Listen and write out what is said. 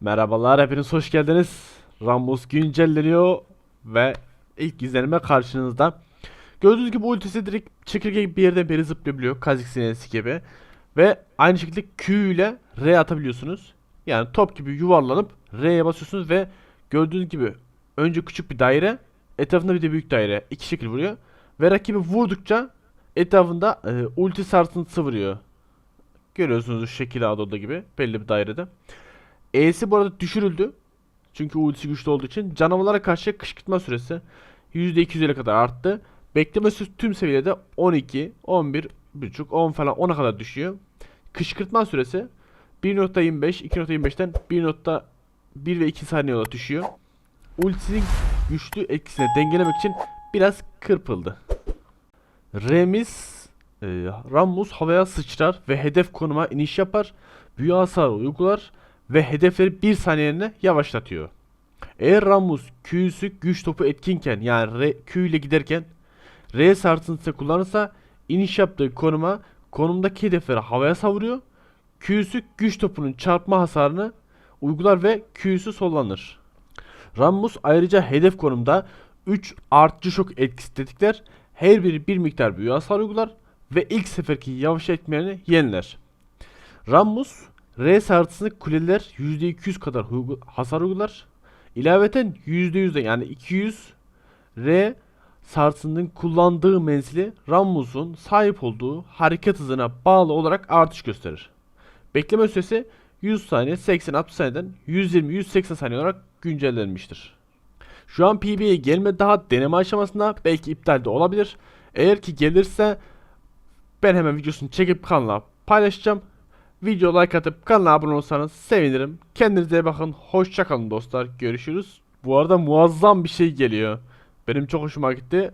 Merhabalar hepiniz hoş geldiniz. Rambus güncelleniyor ve ilk izlenime karşınızda. Gördüğünüz gibi ultisi direkt çekirge gibi bir yerden beri zıplayabiliyor. Kazik sinesi gibi. Ve aynı şekilde Q ile R atabiliyorsunuz. Yani top gibi yuvarlanıp R'ye basıyorsunuz ve gördüğünüz gibi önce küçük bir daire etrafında bir de büyük daire. iki şekil vuruyor. Ve rakibi vurdukça etrafında e, ulti sarsıntısı vuruyor. Görüyorsunuz şu şekil Ado'da gibi belli bir dairede. E'si bu arada düşürüldü. Çünkü ultisi güçlü olduğu için canavarlara karşı kışkırtma süresi %250'ye kadar arttı. Bekleme süresi tüm seviyede 12, 11, buçuk, 10 falan 10'a kadar düşüyor. Kışkırtma süresi 1.25, 2.25'ten 1.1 ve 2 saniye olarak düşüyor. Ultisinin güçlü etkisini dengelemek için biraz kırpıldı. Remiz e, Rammus havaya sıçrar ve hedef konuma iniş yapar. Büyü hasarı uygular ve hedefleri bir saniyeliğine yavaşlatıyor. Eğer Rammus Q'su güç topu etkinken yani R, Q ile giderken R sarsıntısı kullanırsa iniş yaptığı konuma konumdaki hedefleri havaya savuruyor. Q'su güç topunun çarpma hasarını uygular ve Q'su sollanır. Rammus ayrıca hedef konumda 3 artçı şok etkisi tetikler. Her biri bir miktar büyü hasar uygular ve ilk seferki yavaş etmelerini yeniler. Rammus R sarsıntısını kuleler %200 kadar hasar uygular. İlaveten %100 de yani 200 R sarsıntının kullandığı menzili Rammus'un sahip olduğu hareket hızına bağlı olarak artış gösterir. Bekleme süresi 100 saniye 80-60 saniyeden 120-180 saniye olarak güncellenmiştir. Şu an PB'ye gelme daha deneme aşamasında belki iptal de olabilir. Eğer ki gelirse ben hemen videosunu çekip kanala paylaşacağım. Video like atıp kanala abone olursanız sevinirim. Kendinize iyi bakın. Hoşçakalın dostlar. Görüşürüz. Bu arada muazzam bir şey geliyor. Benim çok hoşuma gitti.